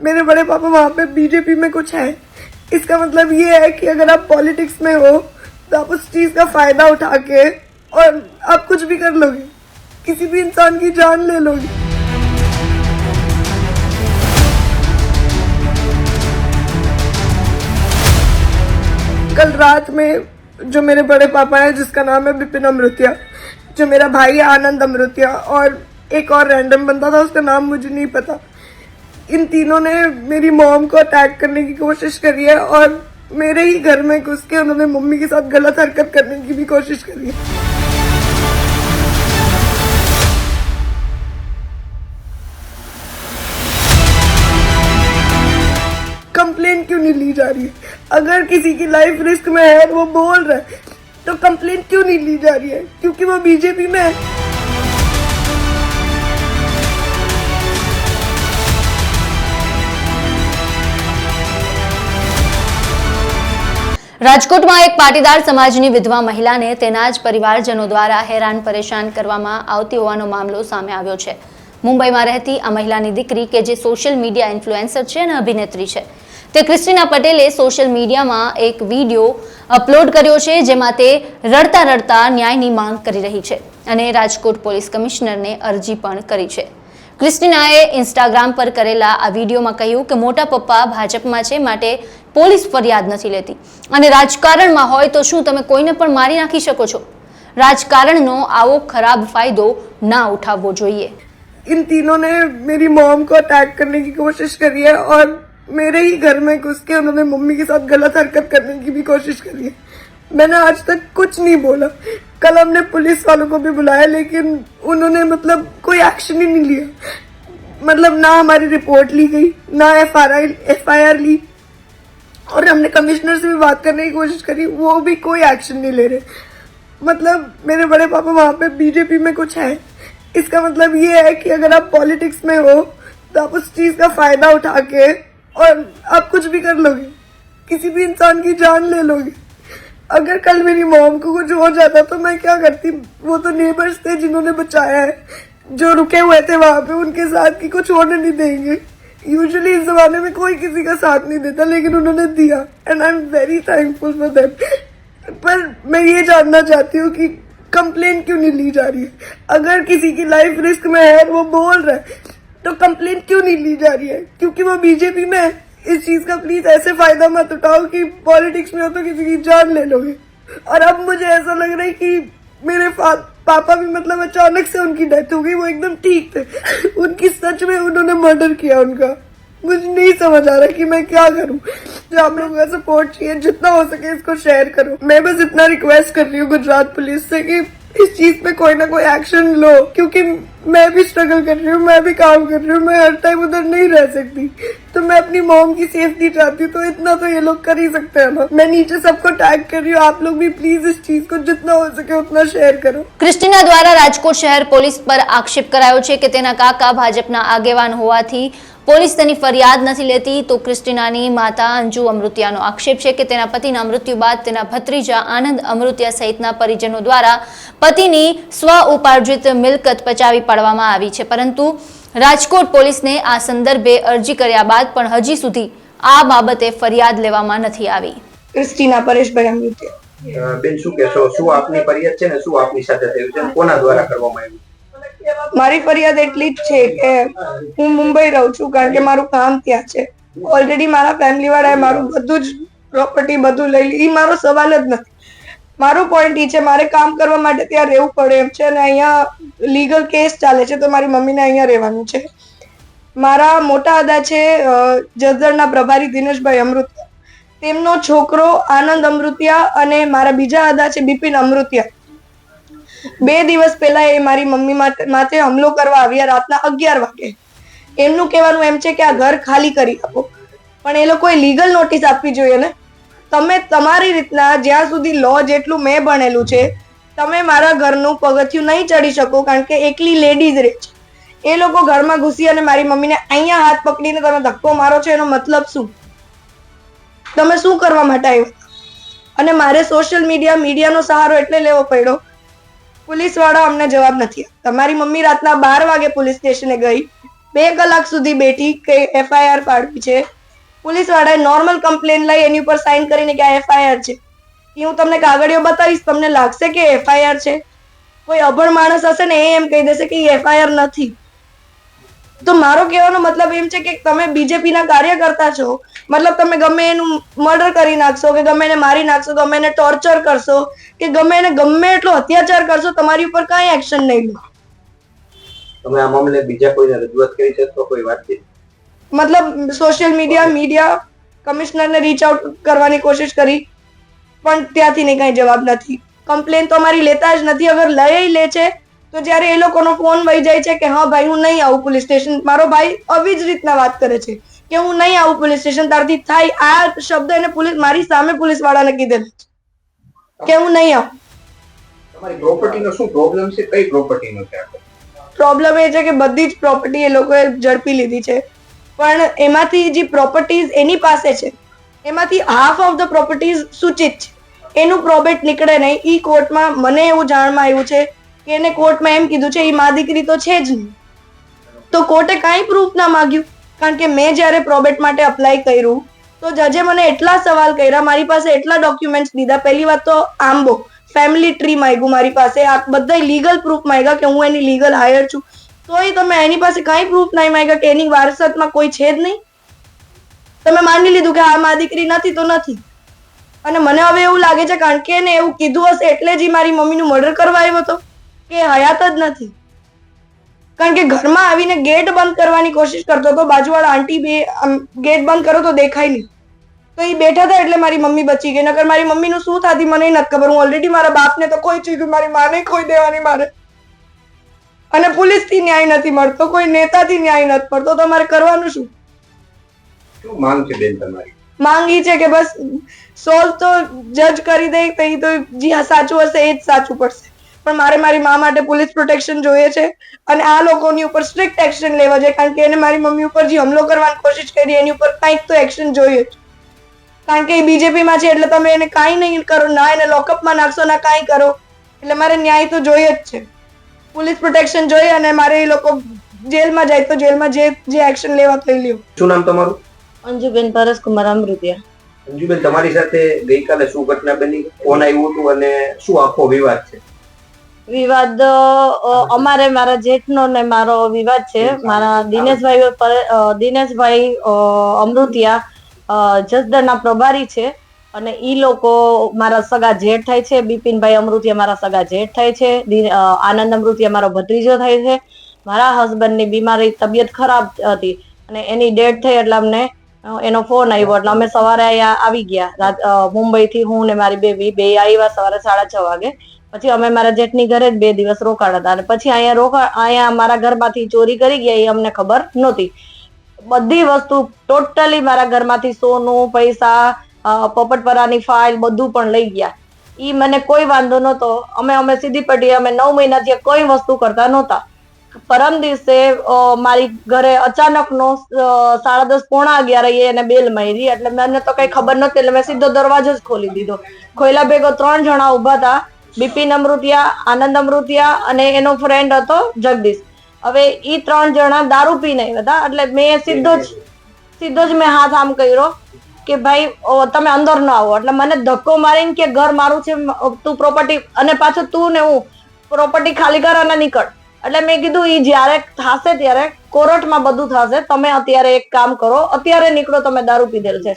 मेरे बड़े पापा वहाँ पे बीजेपी में कुछ है। इसका मतलब ये है कि अगर आप पॉलिटिक्स में हो तो आप उस चीज़ का फ़ायदा उठा के और आप कुछ भी कर लोगे। किसी भी इंसान की जान ले लोगे। कल रात में जो मेरे बड़े पापा हैं, जिसका नाम है बिपिन अमृतिया, जो मेरा भाई है आनंद अमृतिया, और एक और रैंडम बंदा था, उसका नाम मुझे नहीं पता। इन तीनों ने मेरी मॉम को अटैक करने की कोशिश करी है और मेरे ही घर में घुस के उन्होंने मम्मी के साथ गलत हरकत करने की भी कोशिश करी है। कंप्लेन क्यों नहीं ली जा रही? अगर किसी की लाइफ रिस्क में है, वो बोल रहा है तो कंप्लेन क्यों नहीं ली जा रही है? क्योंकि वो बीजेपी में है। રાજકોટમાં એક પાટીદાર સમાજની વિધવા મહિલાને તેના જ પરિવારજનો દ્વારા હેરાન પરેશાન કરવામાં આવતી હોવાનો મામલો સામે આવ્યો છે. મુંબઈમાં રહેતી આ મહિલાની દીકરી કે જે સોશિયલ મીડિયા ઇન્ફ્લુએન્સર છે અને અભિનેત્રી છે. તે ક્રિસ્ટિના પટેલે સોશિયલ મીડિયામાં એક વીડિયો અપલોડ કર્યો છે જેમાં તે રડતા રડતા ન્યાયની માંગ કરી રહી છે અને રાજકોટ પોલીસ કમિશનરને અરજી પણ કરી છે. ક્રિસ્ટિનાએ ઇન્સ્ટાગ્રામ પર કરેલા આ વિડીયોમાં કહ્યું કે મોટા પપ્પા ભાજપમાં છે, માટે પોલીસ ફરિયાદ નથી લેતી અને રાજકારણમાં હોય તો શું તમે કોઈને પણ મારી નાખી શકો છો રાજકારણનો આવો ખરાબ ફાયદો ના ઉઠાવવો જોઈએ इन तीनों ने मेरी मॉम को अटैक करने की कोशिश करी है और मेरे ही घर में घुस के उन्होंने मम्मी के साथ गलत हरकत करने की भी कोशिश करी है मैंने आज तक कुछ नहीं बोला कल हमने पुलिस वालों को भी बुलाया लेकिन उन्होंने मतलब कोई एक्शन ही नहीं लिया मतलब ना हमारी रिपोर्ट ली गई ना F R I F I R ली और हमने कमिश्नर से भी बात करने की कोशिश करी, वो भी कोई एक्शन नहीं ले रहे। मतलब मेरे बड़े पापा वहाँ पे बीजेपी में कुछ है। इसका मतलब ये है कि अगर आप पॉलिटिक्स में हो तो आप उस चीज़ का फ़ायदा उठा के और आप कुछ भी कर लोगे। किसी भी इंसान की जान ले लोगे। अगर कल मेरी मॉम को कुछ हो जाता तो मैं क्या करती? वो तो नेबर्स थे जिन्होंने बचाया है। जो रुके हुए थे वहाँ पे, उनके साथ की कुछ होने नहीं देंगे। यूजुअली इस जमाने में कोई किसी का साथ नहीं देता, लेकिन उन्होंने दिया and I am very thankful for them पर मैं ये जानना चाहती हूँ कि कंप्लेन क्यों नहीं ली जा रही है? अगर किसी की लाइफ रिस्क में है, वो बोल रहा है तो कंप्लेन क्यों नहीं ली जा रही है? क्योंकि वो बीजेपी में है। इस चीज़ का प्लीज़ ऐसे फ़ायदा मत उठाओ कि पॉलिटिक्स में हो तो किसी की जान ले लोगे। और अब मुझे ऐसा लग रहा है कि मेरे पापा भी मतलब अचानक से उनकी डेथ हो गई, वो एकदम ठीक थे। उनकी सच में उन्होंने मर्डर किया उनका। मुझे नहीं समझ आ रहा कि मैं क्या करूँ। जो आप लोगों का सपोर्ट चाहिए, जितना हो सके इसको शेयर करो। मैं बस इतना रिक्वेस्ट कर रही हूँ गुजरात पुलिस से कि इस चीज़ पे कोई ना कोई एक्शन लो, क्योंकि मैं भी स्ट्रगल कर रही हूँ मैं भी काम कर रही हूँ मैं हर टाइम उधर नहीं रह सकती तो मैं अपनी मॉम की सेफ्टी चाहती हूँ तो इतना तो ये लोग कर ही सकते हैं ना मैं नीचे सबको टैग कर रही हूँ आप लोग भी प्लीज इस चीज को जितना हो सके उतना शेयर करो ક્રિસ્ટીના દ્વારા રાજકોટ શહેર પોલીસ પર આક્ષેપ કરાયો છે કે તેના કાકા ભાજપના આગેવાન હોવાથી પોલીસ તેની ફરિયાદ નથી લેતી તો ક્રિસ્ટીનાની માતા અંજુ અમૃતિયાનો આક્ષેપ છે કે તેના પતિના મૃત્યુ બાદ તેના ભત્રીજા આનંદ અમૃતિયા સહિતના પરિજનો દ્વારા પતિની સ્વ ઉપાર્જિત મિલકત પચાવી પાડવામાં આવી છે. પરંતુ રાજકોટ પોલીસને આ સંદર્ભે અરજી કર્યા બાદ પણ હજી સુધી આ બાબતે ફરિયાદ લેવામાં નથી આવી. ક્રિસ્ટીના પરેશભાઈ બેન શું કહેશો? શું આપની ફરિયાદ છે ને શું આપની સાથે થયું છે? કોના દ્વારા કરવામાં આવ્યું મારી ફરિયાદ એટલી જ છે કે હું મુંબઈ રહું છું કારણ કે મારું કામ ત્યાં છે. ઓલરેડી મારા ફેમિલી વાળાએ મારું બધું જ પ્રોપર્ટી બધું લઈ લીધું. ઈ મારો સવાલ જ નથી. મારો પોઈન્ટ એ છે, મારે કામ કરવા માટે ત્યાં રહેવું પડે એમ છે અને અહીંયા લીગલ કેસ ચાલે છે તો મારી મમ્મીને અહીંયા રહેવાનું છે. મારા મોટા અદા છે જસદણના પ્રભારી દિનેશભાઈ અમૃતિયા. તેમનો છોકરો આનંદ અમૃતિયા અને મારા બીજા અદા છે, બિપિન અમૃતિયા. બે દિવસ પહેલા એ મારી મમ્મી માથે હમલો કરવા આવ્યા રાતના અગિયાર વાગે. એમનું કહેવાનું એમ છે કે આ ઘર ખાલી કરી આપો. પણ એ લોકોએ લીગલ નોટિસ આપવી જોઈએ ને? તમે તમારી રીતના જ્યાં સુધી લો જેટલું મેં ભણેલું છે, તમે મારા ઘરનું પગથિયું નહીં ચડી શકો કારણ કે એકલી લેડીઝ રહે છે. એ લોકો ઘરમાં ઘૂસી અને મારી મમ્મીને અહીંયા હાથ પકડીને તમે ધક્કો મારો છો, એનો મતલબ શું? તમે શું કરવા માટે આવ્યો? અને મારે સોશિયલ મીડિયા મીડિયાનો સહારો એટલે લેવો પડ્યો. પોલીસવાળા અમને જવાબ નથી તમારી મમ્મી રાતના બાર વાગે પોલીસ સ્ટેશને ગઈ. બે કલાક સુધી બેઠી કે એફઆઈઆર પાડવી છે. પોલીસ વાળાએ નોર્મલ કમ્પ્લેન લઈ એની ઉપર સાઇન કરીને કે આ એફઆઈઆર છે. એ હું તમને કાગળિયો બતાવીશ, તમને લાગશે કે એફઆઈઆર છે. કોઈ અભણ માણસ હશે ને, એ એમ કહી દેશે કે એ એફઆઈઆર નથી. તો મારો કહેવાનો મતલબ એમ છે કે તમે બીજેપીના કાર્યકર્તા છો. મતલબ તમે ગમે એનું મર્ડર કરી નાખશો, કે ગમે એને મારી નાખશો, ગમે એને ટોર્ચર કરશો, કે ગમે એને ગમે એટલો અત્યાચાર કરશો, તમારી ઉપર કાંઈ એક્શન નહીં લો. તમે આ મામલે બીજા કોઈને રજૂઆત કરી છે તો કોઈ વાતચીત મતલબ સોશિયલ મીડિયા મીડિયા કમિશનરને રીચ આઉટ કરવાની કોશિશ કરી પણ ત્યાંથી ને કાંઈ જવાબ નથી. કમ્પ્લેન તો અમારી લેતા જ નથી અગર લઈ લે છે તો જ્યારે એ લોકોનો ફોન વહી જાય છે કે હા ભાઈ હું નહીં આવું પોલીસ સ્ટેશન મારો ભાઈ આવી જ રીતના વાત કરે છે કે હું નહીં આવું પોલીસ સ્ટેશન તારથી થાય આ શબ્દ એને પોલીસ મારી સામે પોલીસ વાળાને કીધેલા છે કે હું નહીં આવું. તમારી પ્રોપર્ટીનો શું પ્રોબ્લેમ છે? કઈ પ્રોપર્ટીનો છે પ્રોબ્લેમ એ છે કે બધી જ પ્રોપર્ટી એ લોકોએ ઝડપી લીધી છે. પણ એમાંથી જે પ્રોપર્ટીઝ એની પાસે છે, એમાંથી હાફ ઓફ ધ પ્રોપર્ટીઝ સૂચિત છે. એનું પ્રોબેટ નીકળે નહીં. ઈ કોર્ટમાં મને એવું જાણમાં આવ્યું છે કે એને કોર્ટમાં એમ કીધું છે એ મા દીકરી તો છે જ નહીં. તો કોર્ટે કાંઈ પ્રૂફ ના માંગ્યું? કારણ કે મેં જ્યારે પ્રોબેટ માટે અપ્લાય કર્યું, તો જજે મને એટલા સવાલ કર્યા, મારી પાસે એટલા ડોક્યુમેન્ટ્સ દીધા. પહેલી વાત તો આંબો ફેમિલી ટ્રી માંગ્યું મારી પાસે. આ બધા લીગલ પ્રૂફ માંગ્યા કે હું એની લીગલ હાયર છું. તોય તમે એની પાસે કઈ પ્રૂફ નહીં માંગ્યા કે એની વારસતમાં કોઈ છે જ નહીં? તમે માની લીધું કે આ મા દીકરી નથી તો નથી. અને મને હવે એવું લાગે છે કારણ કે એને એવું કીધું હશે એટલે જ મારી મમ્મીનું મર્ડર કરવા આવ્યો હતો, કે હયાત જ નથી. કારણ કે ઘરમાં આવીને ગેટ બંધ કરવાની કોશિશ કરતો હતો, બાજુવાળા આંટી બે ગેટ બંધ કરો તો દેખાય નહીં. તો એ બેઠા હતા એટલે મારી મમ્મી બચી ગઈ. નકર મારી મમ્મીનું શું થાતી મને નથી ખબર. હું ઓલરેડી મારા બાપને તો કોઈ ચીજ મારી માને ખોઈ દેવાની મારે અને પોલીસથી ન્યાય નથી મળતો કોઈ નેતાથી ન્યાય નથી મળતો તમારે કરવાનું શું? શું માંગ છે બેન તમારી? માંગી છે કે બસ સોલ્વ તો જજ કરી દે તો એ તો જે સાચું હશે એ જ સાચું પડશે. પણ મારે મારી મા માટે પોલીસ પ્રોટેક્શન જોઈએ છે અને આ લોકોની ઉપર સ્ટ્રિક્ટ એક્શન લેવા છે કારણ કે એને મારી મમ્મી ઉપર જે હુમલો કરવાની કોશિશ કરી એની ઉપર કંઈક તો એક્શન જોઈએ જ. કારણ કે એ બીજેપીમાં છે એટલે તમે એને કાંઈ નહીં કરો ના એને લોકઅપમાં નાખશો ના કાંઈ કરો એટલે મારે ન્યાય તો જોઈએ જ છે. પોલીસ પ્રોટેક્શન જોઈએ અને મારે એ લોકો જેલમાં જાય તો જેલમાં જે જે એક્શન લેવા થઈ લ્યો. શું નામ તમારું? અંજુબેન પરસકુમાર અમૃતિયા. અંજુબેન તમારી સાથે ગઈકાલે શું ઘટના બની? કોણ આવ્યું હતું અને શું આખો વિવાદ છે? વિવાદ અમારે મારા જેઠનો ને મારો વિવાદ છે. મારા દિનેશભાઈ દિનેશભાઈ અમૃતિયા જસદણના પ્રભારી છે. અને ઈ લોકો મારા સગા જેઠ થાય છે, બિપિનભાઈ અમૃતિયા મારા સગા જેઠ થાય છે આનંદ અમૃતિયા મારો ભત્રીજો થાય છે. મારા હસબન્ડની બીમારી તબિયત ખરાબ હતી અને એની ડેથ થઈ એટલે અમને એનો ફોન આવ્યો એટલે અમે સવારે અહીંયા આવી ગયા. મુંબઈથી હું ને મારી બેબી, બે આવ્યા સવારે સાડા છ વાગે. પછી અમે મારા જેઠની ઘરે જ બે દિવસ રોકાણ હતા અને પછી અહીંયા રોકા, અહીંયા મારા ઘરમાંથી ચોરી કરી ગયા, એ અમને ખબર નહોતી. બધી વસ્તુ ટોટલી મારા ઘરમાંથી સોનું, પૈસા પોપટપરાની ફાઇલ બધું પણ લઈ ગયા. એ મને કોઈ વાંધો નહોતો. અમે અમે સીધી પડી અમે નવ મહિનાથી કોઈ વસ્તુ કરતા નહોતા. પરમ દિવસે મારી ઘરે અચાનક નો સાડા દસ પોણા અગિયાર એને બેલ મારી એટલે મને તો કઈ ખબર નથી એટલે મેં સીધો દરવાજો જ ખોલી દીધો. ખોયલા ભેગો ત્રણ જણા ઊભા હતા. બિપિન અમૃતિયા, આનંદ અમૃતિયા અને એનો ફ્રેન્ડ હતો જગદીશ. હવે એ ત્રણ જણા દારૂ પીને હતા એટલે મેં સીધો જ સીધો જ મેં હાથ આમ કર્યો. કે ભાઈ તમે અંદર ન આવો. એટલે મને ધક્કો મારીને કે ઘર મારું છે તું પ્રોપર્ટી અને પાછું તું ને હું પ્રોપર્ટી ખાલી કર અને નીકળ. એટલે મેં કીધું એ જ્યારે થશે ત્યારે કોર્ટમાં બધું થશે. તમે અત્યારે એક કામ કરો, અત્યારે નીકળો, તમે દારૂ પીધેલ છે.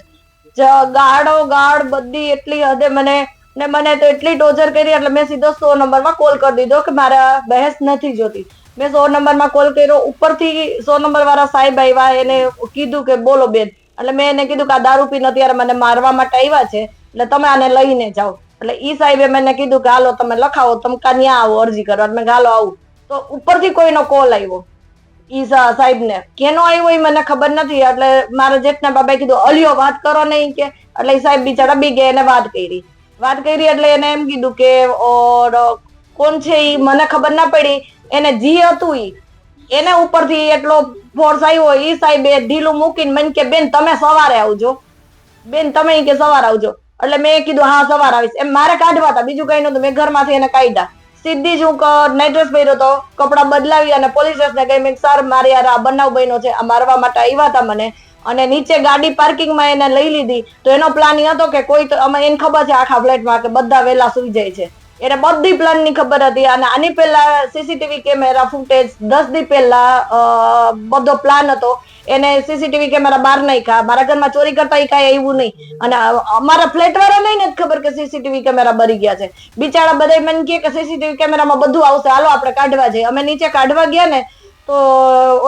ગાડ ગાળ બધી એટલી હદે મને, ને મને તો એટલી ટોર્ચર કરી, એટલે મેં સીધો સો નંબરમાં કોલ કરી દીધો કે મારા બહેસ નથી જોતી. મેં સો નંબરમાં કોલ કર્યો, ઉપરથી સો નંબર વાળા સાહેબ આવ્યા, એને કીધું કે બોલો બેન એટલે મેં એને કીધું કે આ દારૂ પીને અત્યારે મને મારવા માટે આવ્યા છે, એટલે તમે આને લઈને જાઓ. એટલે ઈ સાહેબે મને કીધું કે હાલો તમે લખાવો, તમે ન્યા આવો અરજી કરવા. મેં ગાલો આવું. તો ઉપરથી કોઈનો કોલ આવ્યો ઈ સાહેબ ને કેનો આવ્યો એ મને ખબર નથી, એટલે મારા જેઠના બાબાએ કીધું, અલિયો, વાત કરો નહીં કે. એટલે ઈ સાહેબ બિચારા બી ગયા એને વાત કરી. વાત કરી એટલે એને એમ કીધું કે કોણ છે ઈ? મને ખબર ના પડી. એને જી હતું ઈ. એને ઉપરથી એટલો ફોર્સ આવ્યો ઈ સાહેબે ઢીલું મૂકીને મને કે, બેન, તમે સવારે આવજો. બેન, તમે કે સવારે આવજો. એટલે મેં કીધું, હા, સવારે આવીશ. એમ મારે કાઢવા હતા. બીજું કઈ નતું મેં ઘરમાંથી એને કાઢ્યા. સીધી જ હું નાઇટ ડ્રેસ પહેર્યો હતો કપડાં બદલાવી અને પોલીસ સ્ટેશને ગઈ મેં, સર, મારી યાર આ બનાવ બન્યો છે. આ મારવા માટે આવ્યા હતા મને. અને નીચે ગાડી પાર્કિંગમાં એને લઈ લીધી. તો એનો પ્લાન હતો કે કોઈ તો, અમે એને ખબર છે આખા ફ્લેટમાં કે બધા વહેલા સુઈ જાય છે. એને બધી પ્લાનની ખબર હતી અને આની પહેલા સીસીટીવી કેમેરા ફૂટેજ, દસ દી પહેલા બધો પ્લાન હતો. એને સીસીટીવી કેમેરા બહાર નાખ્યા. મારા ઘરમાં ચોરી કરતા એ કાંઈ આવ્યું નહીં. અને અમારા ફ્લેટ વાળા નહીં ને ખબર કે સીસીટીવી કેમેરા બરી ગયા છે. બિચારા બધા મને કહે કે સીસીટીવી કેમેરામાં બધું આવશે. હાલો, આપણે કાઢવા જઈએ. અમે નીચે કાઢવા ગયા ને, તો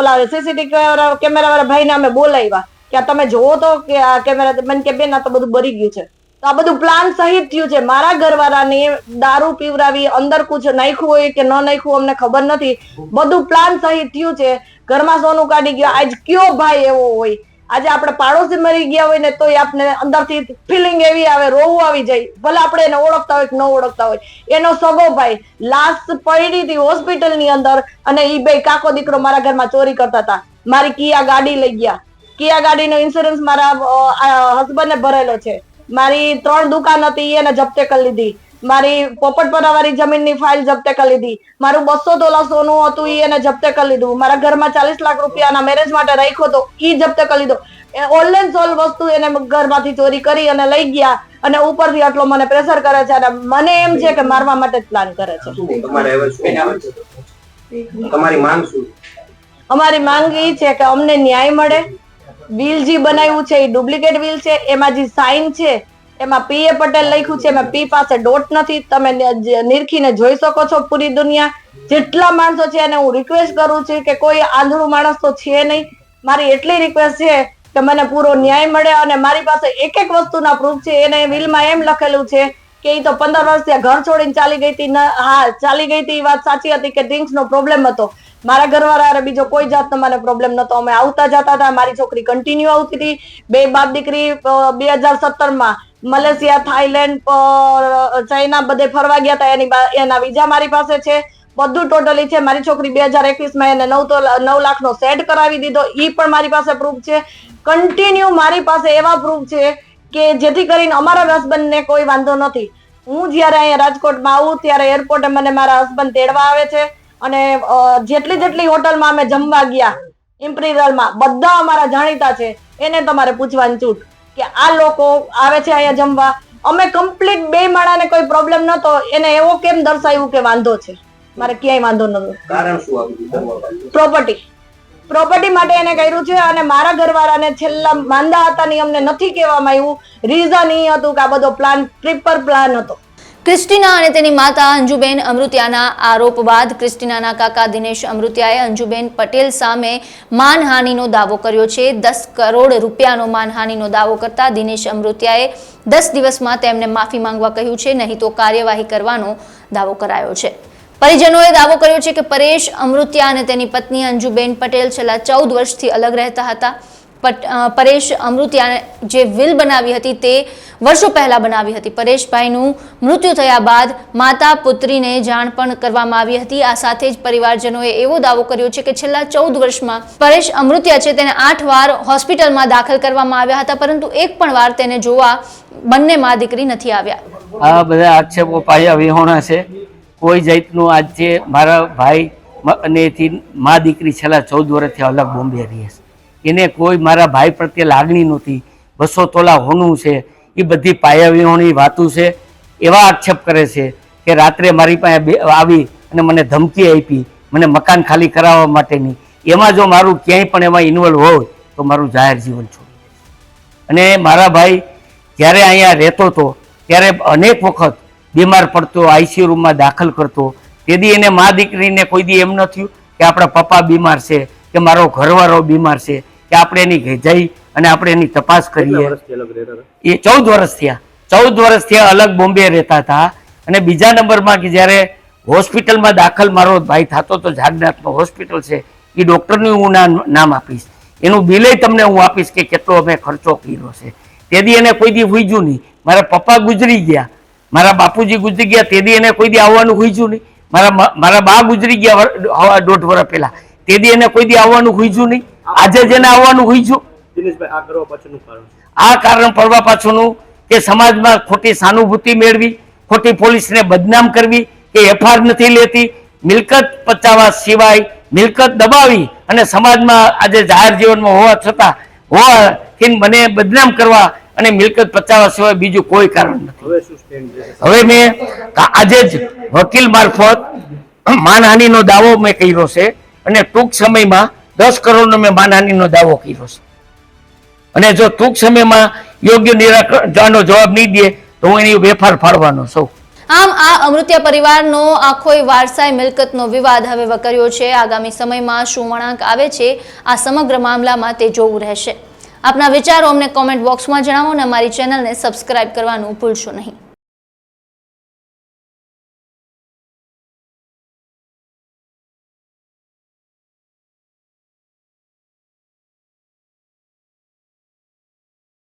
ઓલા સીસીટીવી કેમેરા વાળા ભાઈને અમે બોલાવ્યા. કે તમે જોવો તો કે આ કેમેરા, મને કે બેન, આ તો બધું બરી ગયું છે. તો આ બધું પ્લાન સહિત થયું છે. મારા ઘરવાળાને દારૂ પીવરાવી અંદર કુછ નાખ્યું હોય કે ન નાખ્યું અમને ખબર નથી. બધું પ્લાન સહિત થયું છે. ઘરમાં સોનું કાઢી ગયો. આજ કયો ભાઈ એવો હોય? આજે આપણે પાડોશી મરી ગયા હોય ને તોય આપણે અંદરથી ફિલિંગ એવી આવે, રોવું આવી જાય. ભલે આપણે એને ઓળખતા હોય કે ન ઓળખતા હોય. એનો સગો ભાઈ લાશ પડી હતી હોસ્પિટલની અંદર અને ઈ બે કાકો દીકરો મારા ઘરમાં ચોરી કરતા હતા. મારી કિયા ગાડી લઈ ગયા. કિયા ગાડીનો ઇન્સ્યોરન્સ મારા હસબન્ડને ભરેલો છે. મારી ત્રણ દુકાન હતી એને જપ્તે કરી લીધી. મારી પોપટપરા વાળી જમીનની ફાઇલ જપ્તે કરી લીધી. મારું બસો તોલા સોનું હતું એ એને જપ્તે કરી લીધું. મારા ઘરમાં ચાલીસ લાખ રૂપિયાના મેરેજ માટે રાખ્યો તો એ જપ્તે કરી લીધો. ઓનલાઈન સોલ વસ્તુ એને ઘરમાંથી ચોરી કરી અને લઈ ગયા અને ઉપરથી આટલો મને પ્રેશર કરે છે અને મને એમ છે કે મારવા માટે જ પ્લાન કરે છે. તમારી માંગ શું? અમારી માંગ એ છે કે અમને ન્યાય મળે બિલ જે બનાવ્યું છે, એ ડુપ્લિકેટ બિલ છે, એમાં જે સાઇન છે, એમાં પી એ પટેલ લખ્યું છે, એમાં પી પાસે ડોટ નથી. તમે નિરખીને જોઈ શકો છો પૂરી દુનિયા. જેટલા માણસો છે એને હું રિક્વેસ્ટ કરું છું કે કોઈ આંધળું માણસ તો છે નહીં. મારી એટલી રિક્વેસ્ટ છે કે મને પૂરો ન્યાય મળે અને મારી પાસે એક એક વસ્તુના પ્રૂફ છે. એને વિલમાં એમ લખેલું છે કે એ તો પંદર વર્ષ ત્યાં ઘર છોડીને ચાલી ગઈ હતી. હા, ચાલી ગઈ હતી. એ વાત સાચી હતી કે ડ્રિંક્સ નો પ્રોબ્લેમ હતો. મારા ઘરવાળા બીજો કોઈ જાતનો મને પ્રોબ્લેમ નતો અમે આવતા જતા હતા, મારી છોકરી કન્ટિન્યુ આવતી હતી. બે બાપ દીકરી બે હજાર સત્તરમાં મલેશિયા થાઈલેન્ડ ચાઇના બધે ફરવા ગયા હતા. એની એના વિઝા મારી પાસે છે. બધું ટોટલી છે. મારી છોકરી બે હજાર એકવીસમાં એને નવ તો, નવ લાખ નો સેટ કરાવી દીધો. ઈ પણ મારી પાસે પ્રૂફ છે. કન્ટિન્યુ મારી પાસે એવા પ્રૂફ છે કે જેથી કરીને અમારા હસબન્ડ ને કોઈ વાંધો નથી. હું જ્યારે અહીંયા રાજકોટમાં આવું, ત્યારે એરપોર્ટે મને મારા હસબન્ડ તેડવા આવે છે. અને જેટલી જેટલી હોટલમાં અમે જમવા ગયા ઇમ્પિરિયલમાં બધા અમારા જાણીતા છે. એને તમારે પૂછવાની છૂટ કે આ લોકો આવે છે અહીંયા જમવા. અમે કમ્પ્લીટ બે માળાને કોઈ પ્રોબ્લેમ નતો એને એવો કેમ દર્શાવ્યું કે વાંધો છે? મારે ક્યાંય વાંધો નતો કારણ શું? પ્રોપર્ટી. પ્રોપર્ટી માટે એને કર્યું છે અને મારા ઘરવાળાને છેલ્લા માંદા હતા ની અમને નથી કહેવામાં આવ્યું. રીઝન એ હતું કે આ બધો પ્લાન ટ્રીપર પ્લાન હતો. ક્રિસ્ટીના અને તેની માતા અંજુબેન અમૃત્યાના આરોપ બાદ ક્રિસ્ટિનાના કાકા દિનેશ અમૃત્યાએ અંજુબેન પટેલ સામે માનહાનિનો દાવો કર્યો છે. દસ કરોડ રૂપિયાનો માનહાનિનો દાવો કરતા દિનેશ અમૃતિયાએ દસ દિવસમાં તેમને માફી માંગવા કહ્યું છે. નહીં તો કાર્યવાહી કરવાનો દાવો કરાયો છે. પરિજનોએ દાવો કર્યો છે કે પરેશ અમૃત્યા અને તેની પત્ની અંજુબેન પટેલ છેલ્લા ચૌદ વર્ષથી અલગ રહેતા હતા. પરેશ અમૃતિયાને જે વિલ બનાવી હતી તે વર્ષો પહેલા બનાવી હતી. પરેશભાઈનું મૃત્યુ થયા બાદ માતા પુત્રીને જાણ પણ કરવામાં આવી હતી. આ સાથે જ પરિવારજનોએ એવો દાવો કર્યો છે કે છેલ્લા ચૌદ વર્ષમાં પરેશ અમૃત્યા છે તેને આઠ વાર હોસ્પિટલમાં દાખલ કરવામાં આવ્યા હતા, પરંતુ એક પણ વાર તેને જોવા બંને મા દીકરી નથી આવ્યા. આ બધા આક્ષેપો પાયા વિહોણા છે. કોઈ જાતનું આજે મારા ભાઈ અને મા દીકરી છેલ્લા ચૌદ વર્ષથી અલગ બોમ્બે રહી છે. એને કોઈ મારા ભાઈ પ્રત્યે લાગણી નહોતી. બસો તોલા હોનું છે. એ બધી પાયાવીઓની વાતું છે. એવા આક્ષેપ કરે છે કે રાત્રે મારી પાસે આવી અને મને ધમકી આપી, મને મકાન ખાલી કરાવવા માટેની. એમાં જો મારું ક્યાંય પણ એમાં ઇન્વોલ્વ હોય, તો મારું જાહેર જીવન છોડી અને મારા ભાઈ જ્યારે અહીંયા રહેતો હતો, ત્યારે અનેક વખત બીમાર પડતો આઈસીયુ રૂમમાં દાખલ કરતો. તેથી એને મા દીકરીને કોઈ દી એમ ન થયું કે આપણા પપ્પા બીમાર છે, કે મારો ઘરવાળો બીમાર છે. કે આપણે એની ઘરે જઈ અને આપણે એની તપાસ કરીએ. એ ચૌદ વર્ષ થયા. ચૌદ વર્ષ થયા અલગ બોમ્બે રહેતા હતા. અને બીજા નંબરમાં કે જ્યારે હોસ્પિટલમાં દાખલ મારો ભાઈ થતો તો જાગનાથનો હોસ્પિટલ છે એ ડૉક્ટરનું હું નામ આપીશ. એનું બિલે તમને હું આપીશ કે કેટલો અમે ખર્ચો કર્યો છે. તેથી એને કોઈ દી હુઈજું નહીં. મારા પપ્પા ગુજરી ગયા. મારા બાપુજી ગુજરી ગયા. તેથી એને કોઈ દી આવવાનું હુઈજું નહીં. મારા મારા બા ગુજરી ગયા દોઢ વર્ષ પહેલાં. તેથી એને કોઈ દી આવવાનું હુઈજું નહીં. આજે જેને આવવાનું હુઈજું આ કારણ પડવા પાછળનું કે સમાજમાં ખોટી સાનુભૂતિ મેળવી ખોટી પોલીસને બદનામ કરવી એ એફઆર નથી લેતી. મિલકત પચાવવા સિવાય મિલકત દબાવી અને સમાજમાં આજે જાહેર જીવનમાં હોવા છતાં હોવાથી મને બદનામ કરવા અને મિલકત પચાવવા સિવાય બીજું કોઈ કારણ નથી. હવે મેં આજે જ વકીલ મારફત માનહાનિનો દાવો મેં કર્યો છે અને ટૂંક સમયમાં દસ કરોડનો મેં માનહાનિનો દાવો કર્યો છે. અને જો ટૂંક સમયમાં યોગ્ય નિરાકરણનો જવાબ નહીં દે, તો હું એની વેફાર ફાડવાનો છું. આમ આ અમૃત્યા પરિવારનો આખો વારસાઈ મિલકતનો વિવાદ હવે વકર્યો છે. આગામી સમયમાં શું વળાંક આવે છે, આ સમગ્ર મામલામાં તે જોવું રહેશે. આપના વિચારો અમને કોમેન્ટ બોક્સમાં જણાવો અને અમારી ચેનલને સબસ્ક્રાઇબ કરવાનું ભૂલશો નહીં.